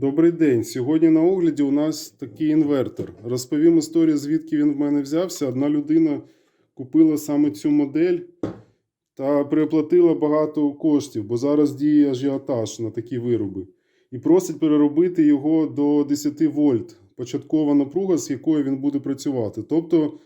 Добрий день. Сьогодні на огляді у нас такий інвертор. Розповім історію, звідки він в мене взявся. Одна людина купила саме цю модель та переплатила багато коштів, бо зараз діє ажіотаж на такі вироби. І просить переробити його до 10 вольт, початкова напруга, з якою він буде працювати. Тобто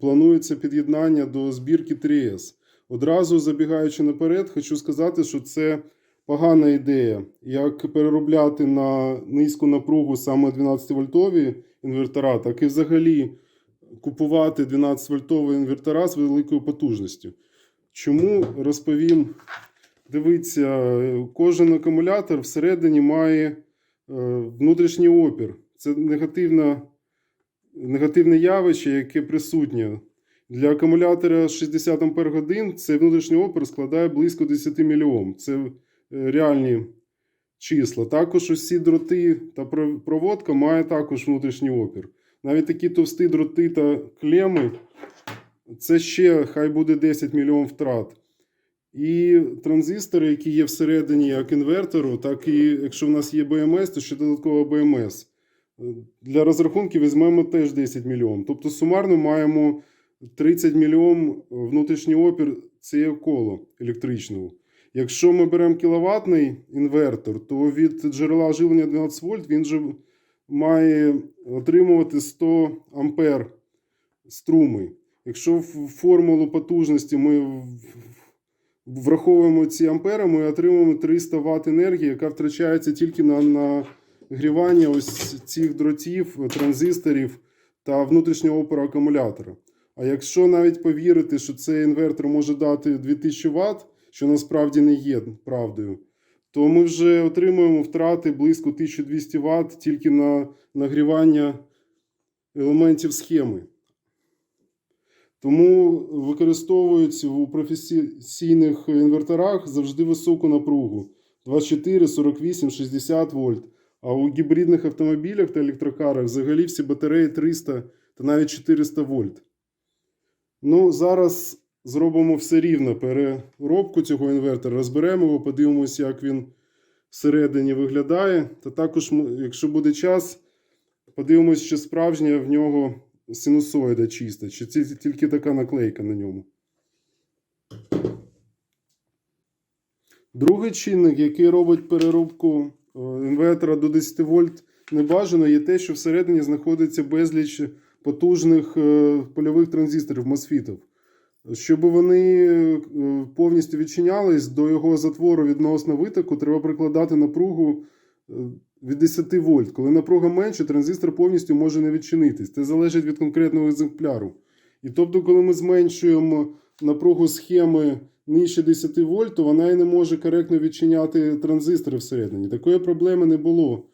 планується під'єднання до збірки 3С. Одразу забігаючи наперед, хочу сказати, що це погана ідея, як переробляти на низьку напругу саме 12-вольтові інвертора, так і взагалі купувати 12-вольтові інвертора з великою потужністю. Чому розповім? Дивіться, кожен акумулятор всередині має е, внутрішній опір. Це негативна, негативне явище, яке присутнє. Для акумулятора 60 Ампер годин цей внутрішній опір складає близько 10 мільйом. Це реальні числа. Також усі дроти та проводка має також внутрішній опір. Навіть такі товсті дроти та клеми це ще хай буде 10 мільйон втрат. І транзистори, які є всередині як інвертору, так і якщо в нас є БМС, то ще додатково БМС. Для розрахунків візьмемо теж 10 мільйон. Тобто сумарно маємо 30 мільйон внутрішній опір цієї коло електричного. Якщо ми беремо кіловатний інвертор, то від джерела живлення 12 вольт він же має отримувати 100 ампер струми. Якщо в формулу потужності ми враховуємо ці ампери, ми отримуємо 300 Вт енергії, яка втрачається тільки на нагрівання ось цих дротів, транзисторів та внутрішнього опору акумулятора. А якщо навіть повірити, що цей інвертор може дати 2000 Вт, що насправді не є правдою, то ми вже отримуємо втрати близько 1200 Вт тільки на нагрівання елементів схеми. Тому використовують у професійних інверторах завжди високу напругу 24, 48, 60 вольт. А у гібридних автомобілях та електрокарах взагалі всі батареї 300 та навіть 400 вольт. Ну, зараз зробимо все рівно переробку цього інвертора, розберемо його, подивимося, як він всередині виглядає. Та також, якщо буде час, подивимося, чи справжня в нього синусоїда чиста, чи це тільки така наклейка на ньому. Другий чинник, який робить переробку е, інвертора до 10 вольт небажано, є те, що всередині знаходиться безліч потужних е, польових транзисторів мосфітів. Щоб вони е, повністю відчинялись до його затвору відносно витоку, треба прикладати напругу е, від 10 вольт. Коли напруга менше, транзистор повністю може не відчинитись. Це залежить від конкретного екземпляру. І тобто, коли ми зменшуємо напругу схеми нижче 10 вольт, то вона і не може коректно відчиняти транзистори всередині. Такої проблеми не було.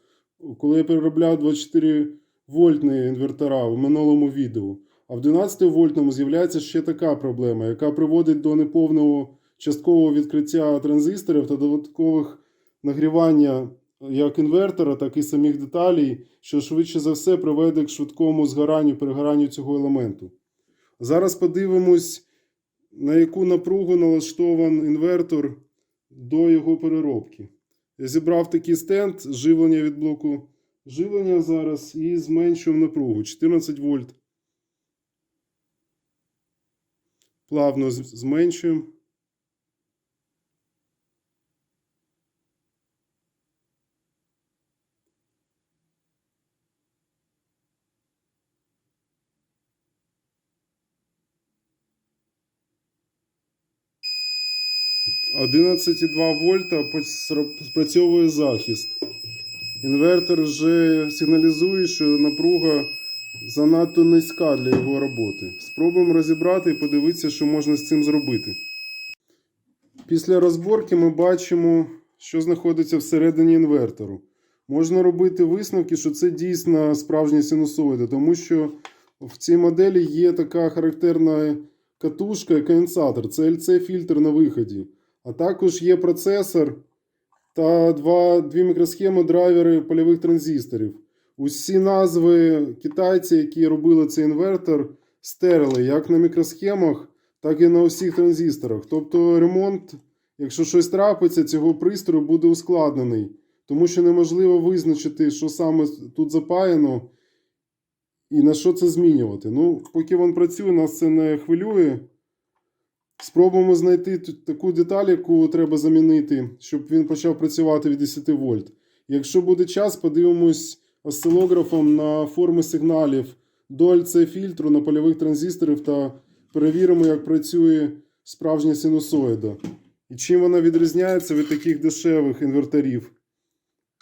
Коли я переробляв 24 вольтні інвертора в минулому відео. А в 12 вольтному з'являється ще така проблема, яка приводить до неповного часткового відкриття транзисторів та додаткових нагрівання як інвертора, так і самих деталей, що швидше за все приведе к швидкому згоранню, перегоранню цього елементу. Зараз подивимось, на яку напругу налаштований інвертор до його переробки. Я зібрав такий стенд живлення від блоку живлення зараз і зменшуємо напругу 14 вольт. Плавно зменшуємо. От 11,2 вольта спрацьовує захист. Інвертор вже сигналізує, що напруга занадто низька для його роботи. Спробуємо розібрати і подивитися, що можна з цим зробити. Після розборки ми бачимо, що знаходиться всередині інвертору. Можна робити висновки, що це дійсно справжні синусоїди, тому що в цій моделі є така характерна катушка і конденсатор. Це LC-фільтр на виході. А також є процесор та два, дві мікросхеми драйвери польових транзисторів. Усі назви китайці, які робили цей інвертор, стерли як на мікросхемах, так і на усіх транзисторах. Тобто ремонт, якщо щось трапиться, цього пристрою буде ускладнений тому що неможливо визначити, що саме тут запаяно і на що це змінювати. Ну, поки він працює, нас це не хвилює. Спробуємо знайти таку деталь, яку треба замінити, щоб він почав працювати від 10 вольт. Якщо буде час, подивимось осцилографом на форми сигналів до LC-фільтру на польових транзисторів та перевіримо, як працює справжня синусоїда. І чим вона відрізняється від таких дешевих інверторів,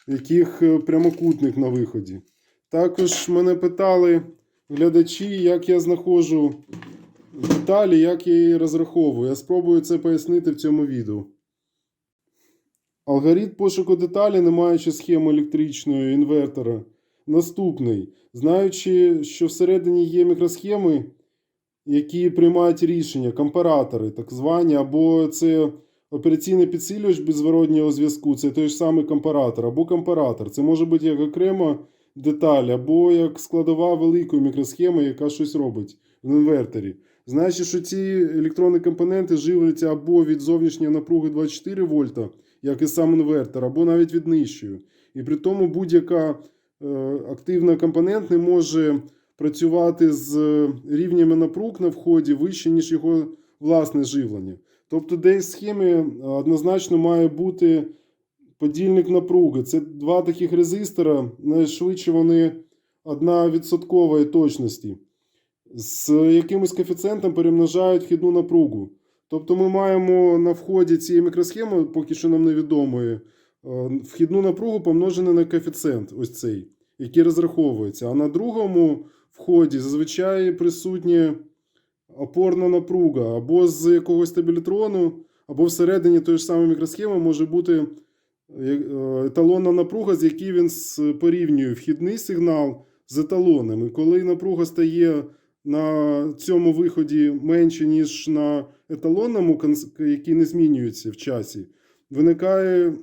яких е, прямокутник на виході. Також мене питали глядачі, як я знаходжу деталі, як я її розраховую. Я спробую це пояснити в цьому відео. Алгоритм пошуку деталі, не маючи схеми електричного інвертора, наступний. Знаючи, що всередині є мікросхеми, які приймають рішення, компаратори, так звані, або це операційний підсилювач без зворотнього зв'язку, це той ж самий компаратор, або компаратор. Це може бути як окрема деталь, або як складова великої мікросхеми, яка щось робить в інверторі. Знаючи, що ці електронні компоненти живляться або від зовнішньої напруги 24 вольта, як і сам інвертор, або навіть від нижчої. І при тому будь-яка е, активна компонент не може працювати з рівнями напруг на вході вище, ніж його власне живлення. Тобто, десь в схемі е, однозначно має бути подільник напруги. Це два таких резистора, найшвидше вони одна відсоткової точності. З якимось коефіцієнтом перемножають вхідну напругу. Тобто ми маємо на вході цієї мікросхеми, поки що нам невідомої, е, вхідну напругу помножену на коефіцієнт, ось цей, який розраховується. А на другому вході зазвичай присутня опорна напруга або з якогось стабілітрону, або всередині тої ж самої мікросхеми може бути е, еталонна напруга, з якій він порівнює вхідний сигнал з еталоном. І коли напруга стає на цьому виході менше, ніж на еталонному, який не змінюється в часі, виникає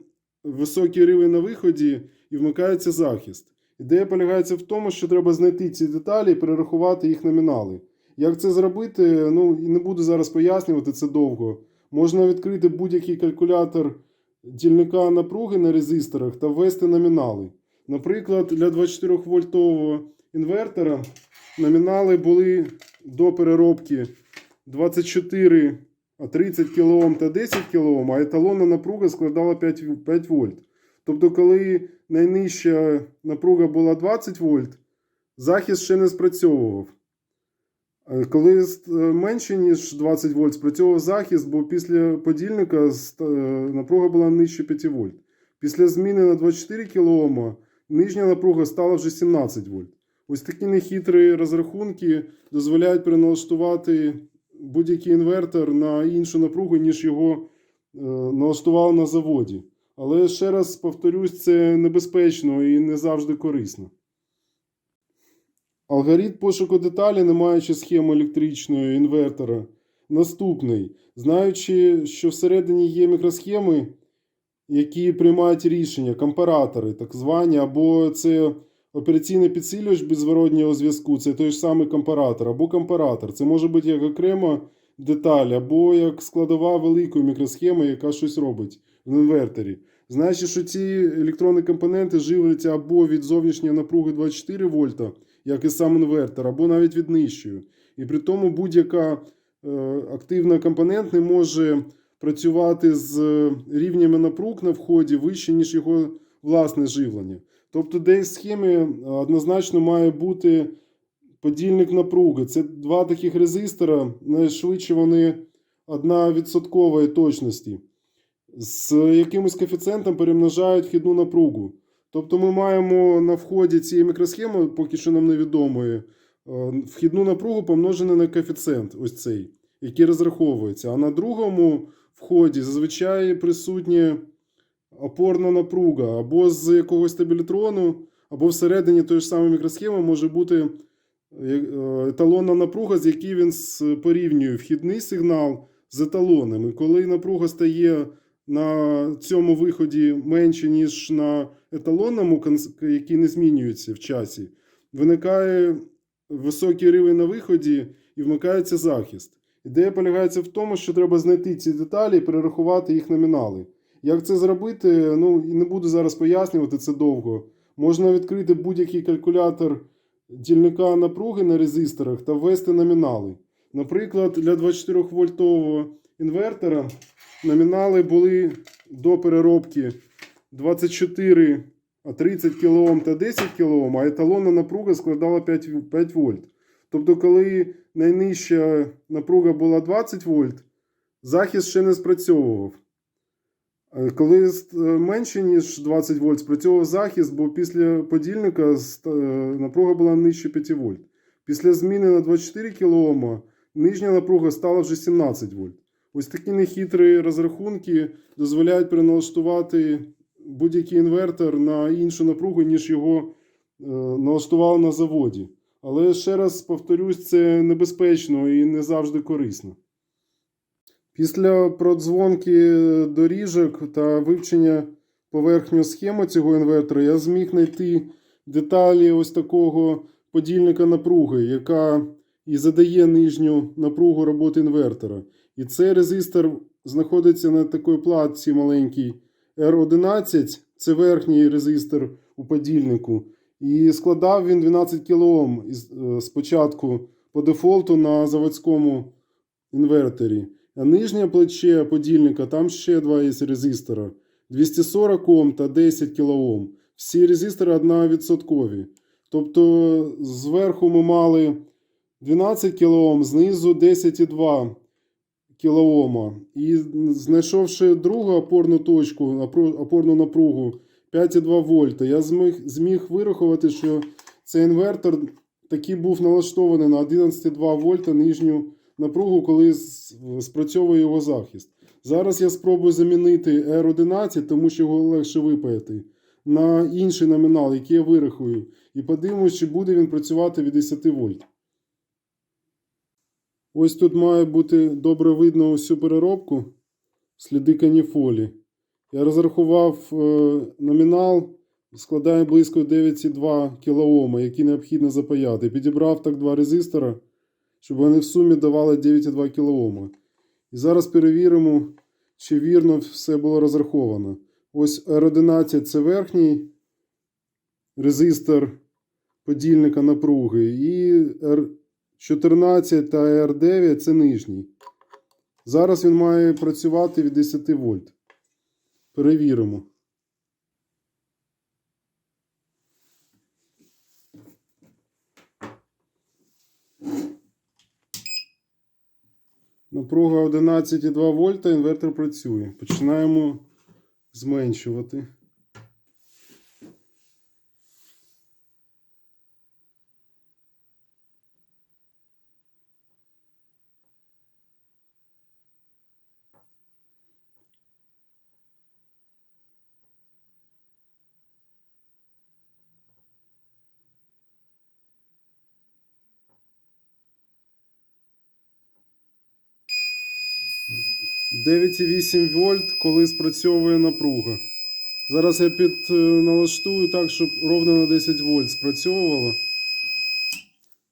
високий рівень на виході і вмикається захист. Ідея полягається в тому, що треба знайти ці деталі і перерахувати їх номінали. Як це зробити, ну і не буду зараз пояснювати це довго. Можна відкрити будь-який калькулятор дільника напруги на резисторах та ввести номінали. Наприклад, для 24 вольтового інвертора номінали були до переробки 24, а 30 кОм та 10 кОм, а еталонна напруга складала 5, 5 вольт. Тобто, коли найнижча напруга була 20 вольт, захист ще не спрацьовував. Е, Коли е, менше, ніж 20 вольт, спрацьовував захист, бо після подільника е, напруга була нижче 5 вольт. Після зміни на 24 кОм нижня напруга стала вже 17 вольт. Ось такі нехитрі розрахунки дозволяють переналаштувати будь-який інвертор на іншу напругу, ніж його е, налаштували на заводі. Але ще раз повторюсь, це небезпечно і не завжди корисно. Алгоритм пошуку деталі, не маючи схеми електричного інвертора, наступний. Знаючи, що всередині є мікросхеми, які приймають рішення, компаратори, так звані, або це операційний підсилювач без зворотнього зв'язку, це той ж самий компаратор, або компаратор. Це може бути як окрема деталь, або як складова великої мікросхеми, яка щось робить в інверторі. Знаючи, що ці електронні компоненти живляться або від зовнішньої напруги 24 вольта, як і сам інвертор, або навіть від нижчої. І при тому будь-яка е, активна компонент не може працювати з рівнями напруг на вході вище, ніж його власне живлення. Тобто, десь в схемі е, однозначно має бути подільник напруги. Це два таких резистора, найшвидше вони одна відсоткової точності. З якимось коефіцієнтом перемножають вхідну напругу. Тобто ми маємо на вході цієї мікросхеми, поки що нам невідомої, е, вхідну напругу помножену на коефіцієнт, ось цей, який розраховується. А на другому вході зазвичай присутня опорна напруга або з якогось стабілітрону, або всередині тої ж самої мікросхеми може бути е, еталонна напруга, з якій він порівнює вхідний сигнал з еталоном. І коли напруга стає на цьому виході менше, ніж на еталонному, який не змінюється в часі, виникає високий рівень на виході і вмикається захист. Ідея полягається в тому, що треба знайти ці деталі і перерахувати їх номінали. Як це зробити? Ну, і не буду зараз пояснювати це довго. Можна відкрити будь-який калькулятор дільника напруги на резисторах та ввести номінали. Наприклад, для 24 вольтового інвертора номінали були до переробки 24, а 30 кОм та 10 кОм, а еталонна напруга складала 5, 5 вольт. Тобто, коли найнижча напруга була 20 вольт, захист ще не спрацьовував. Е, Коли е, менше, ніж 20 вольт, спрацьовував захист, бо після подільника е, напруга була нижче 5 вольт. Після зміни на 24 кОм нижня напруга стала вже 17 вольт. Ось такі нехитрі розрахунки дозволяють переналаштувати будь-який інвертор на іншу напругу, ніж його налаштували на заводі. Але ще раз повторюсь, це небезпечно і не завжди корисно. Після продзвонки доріжок та вивчення поверхню схеми цього інвертора я зміг знайти деталі ось такого подільника напруги, яка і задає нижню напругу роботи інвертора. І цей резистор знаходиться на такій платці маленькій R11, це верхній резистор у подільнику. І складав він 12 кОм е, спочатку по дефолту на заводському інверторі. Нижнє плече подільника, там ще два є резистора. 240 Ом та 10 кОм. Всі резистори 1%. Тобто зверху ми мали 12 кОм, знизу 10,2 кОм. І знайшовши другу опорну точку, опорну напругу 5,2 вольта, я зміг, зміг вирахувати, що цей інвертор таки був налаштований на 11,2 вольта нижню напругу, коли спрацьовує його захист. Зараз я спробую замінити R11, тому що його легше випаяти, на інший номінал, який я вирахую, і подивимось, чи буде він працювати від 10 вольт. Ось тут має бути добре видно всю переробку, сліди каніфолі. Я розрахував е, номінал, складає близько 9,2 кОм, які необхідно запаяти. Підібрав так два резистора, щоб вони в сумі давали 9,2 кОм. І зараз перевіримо, чи вірно все було розраховано. Ось R11 це верхній резистор подільника напруги, і R14 та R9 це нижній. Зараз він має працювати від 10 вольт. Перевіримо. Напруга 11,2 вольта, інвертор працює. Починаємо зменшувати. – 9,8 вольт, коли спрацьовує напруга. Зараз я підналаштую так, щоб ровно на 10 вольт спрацьовувало.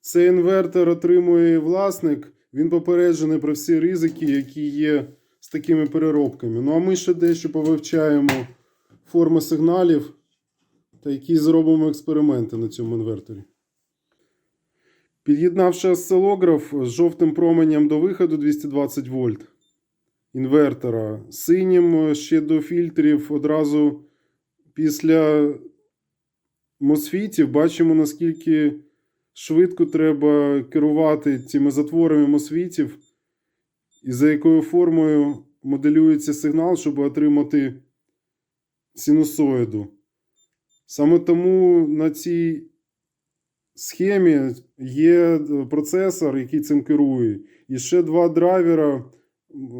Цей інвертор отримує власник. Він попереджений про всі ризики, які є з такими переробками. Ну а ми ще дещо повивчаємо форми сигналів та які зробимо експерименти на цьому інверторі. Під'єднавши осцилограф з жовтим променем до виходу 220 вольт інвертора, синім ще до фільтрів одразу після мосфітів бачимо, наскільки швидко треба керувати цими затворами мосфітів, і за якою формою моделюється сигнал, щоб отримати синусоїду. Саме тому на цій схемі є процесор, який цим керує, і ще два драйвера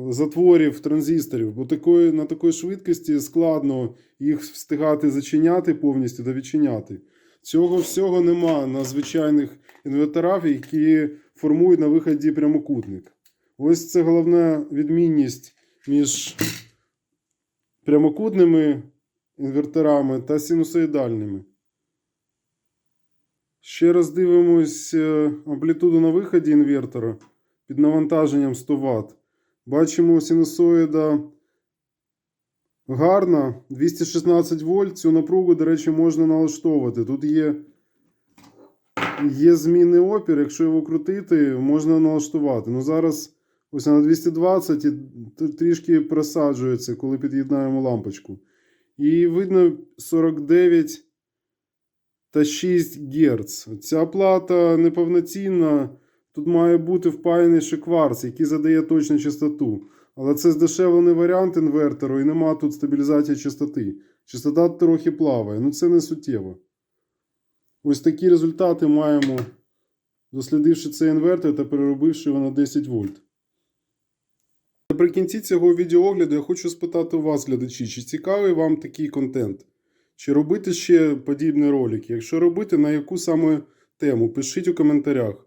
затворів транзисторів, бо такої, на такій швидкості складно їх встигати зачиняти повністю та відчиняти. Цього всього нема на звичайних інверторах, які формують на виході прямокутник. Ось це головна відмінність між прямокутними інверторами та синусоїдальними. Ще раз дивимось е, амплітуду на виході інвертора під навантаженням 100 Вт. Бачимо синусоїда гарна. 216 вольт. Цю напругу, до речі, можна налаштовувати. Тут є, є змінний опір. Якщо його крутити, можна налаштувати. Ну зараз ось на 220 і трішки просаджується, коли під'єднаємо лампочку. І видно 49 та 6 Гц. Ця плата неповноцінна. Тут має бути впаяний ще кварц, який задає точну частоту. Але це здешевлений варіант інвертору і нема тут стабілізації частоти. Частота трохи плаває, ну це не суттєво. Ось такі результати маємо, дослідивши цей інвертор та переробивши його на 10 вольт. Наприкінці цього відеоогляду я хочу спитати у вас, глядачі, чи цікавий вам такий контент? Чи робити ще подібні ролики? Якщо робити, на яку саме тему? Пишіть у коментарях.